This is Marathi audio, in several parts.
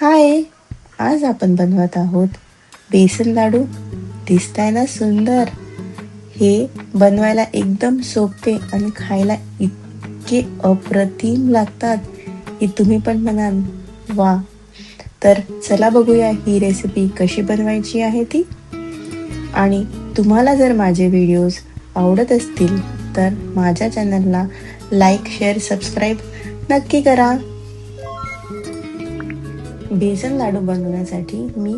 हाय आज आपण बनवत आहोत बेसन लाडू. दिसताय ना सुंदर? हे बनवायला एकदम सोपे आणि खायला इतके अप्रतिम लागतात. की तुम्ही पण म्हणाल वा. तर चला बघूया ही रेसिपी कशी बनवायची आहे ती. आणि तुम्हाला जर माझे व्हिडिओज आवडत असतील तर माझ्या चॅनलला लाईक शेअर सबस्क्राईब नक्की करा. बेसन लाडू बनवण्यासाठी मी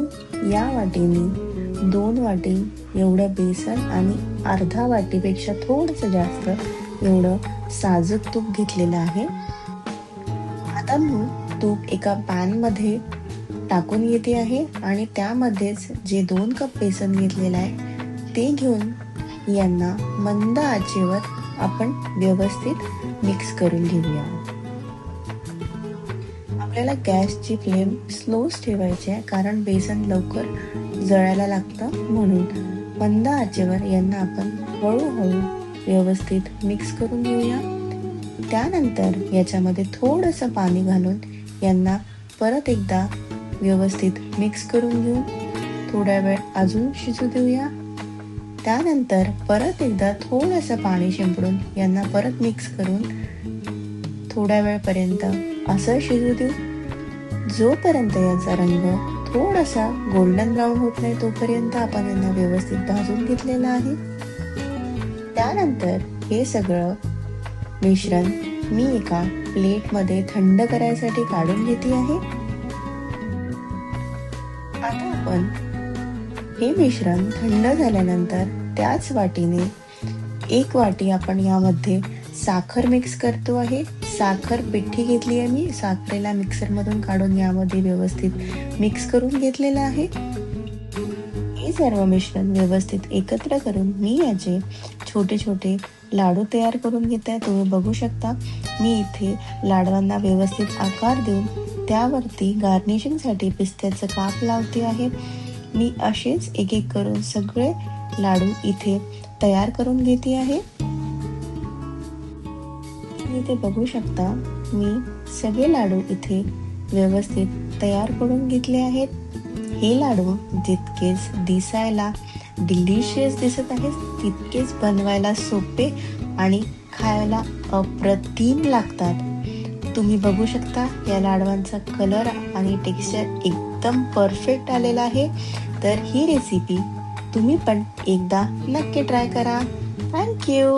या वाटीने दोन वाटी एवढं बेसन आणि अर्धा वाटीपेक्षा थोडंसं जास्त एवढं साजूक तूप घेतलेलं आहे. आता मी तूप एका पॅनमध्ये टाकून येते आहे आणि त्यामध्येच जे दोन कप बेसन घेतलेलं आहे ते घेऊन यांना मंद आचेवर आपण व्यवस्थित मिक्स करून घेऊया. आपल्याला गॅसची फ्लेम स्लोच ठेवायची आहे कारण बेसन लवकर जळायला लागतं म्हणून. मंद आचेवर यांना आपण हळूहळू व्यवस्थित मिक्स करून घेऊया. त्यानंतर याच्यामध्ये थोडंसं पाणी घालून यांना परत एकदा व्यवस्थित मिक्स करून घेऊन थोड्या वेळ अजून शिजू देऊया. त्यानंतर परत एकदा थोडंसं पाणी शिंपडून यांना परत मिक्स करून थोड्या वेळपर्यंत असं शिजू देऊ. जोपर्यंत याचा रंग थोडासा गोल्डन ब्राऊन होत नाही तोपर्यंत आपण यांना व्यवस्थित भाजून घेतलेलं आहे. त्यानंतर हे सगळं मिश्रण मी एका प्लेटमध्ये थंड करायसाठी काढून घेते आहे. आता आपण हे मिश्रण थंड झाल्यानंतर त्याच वाटीने एक वाटी आपण यामध्ये साखर मिक्स करतो आहे. साखर पिठी घेतली आहे मी. साखरेला मिक्सरमधून काढून यामध्ये व्यवस्थित मिक्स करून घेतलेलं आहे. हे सर्व मिश्रण व्यवस्थित एकत्र करून मी याचे छोटे छोटे लाडू तयार करून घेत आहे. तुम्ही बघू शकता मी इथे लाडवांना व्यवस्थित आकार देऊन त्यावरती गार्निशिंगसाठी पिस्त्याचं काप लावते आहे. मी असेच एक एक करून सगळे लाडू इथे तयार करून घेते आहे. तुम्ही इथे बघू शकता. मी सगळे लाडू इथे व्यवस्थित तयार करून घेतले आहेत. हे लाडू जितकेच दिसायला डिलिशियस दिसत आहेत तितकेच बनवायला सोपे आणि खायला अप्रतिम लागतात. तुम्ही बघू शकता या लाडवांचा कलर आणि टेक्स्चर एकदम परफेक्ट आलेला आहे. तर ही रेसिपी तुम्ही पण एकदा नक्की ट्राय करा. थँक्यू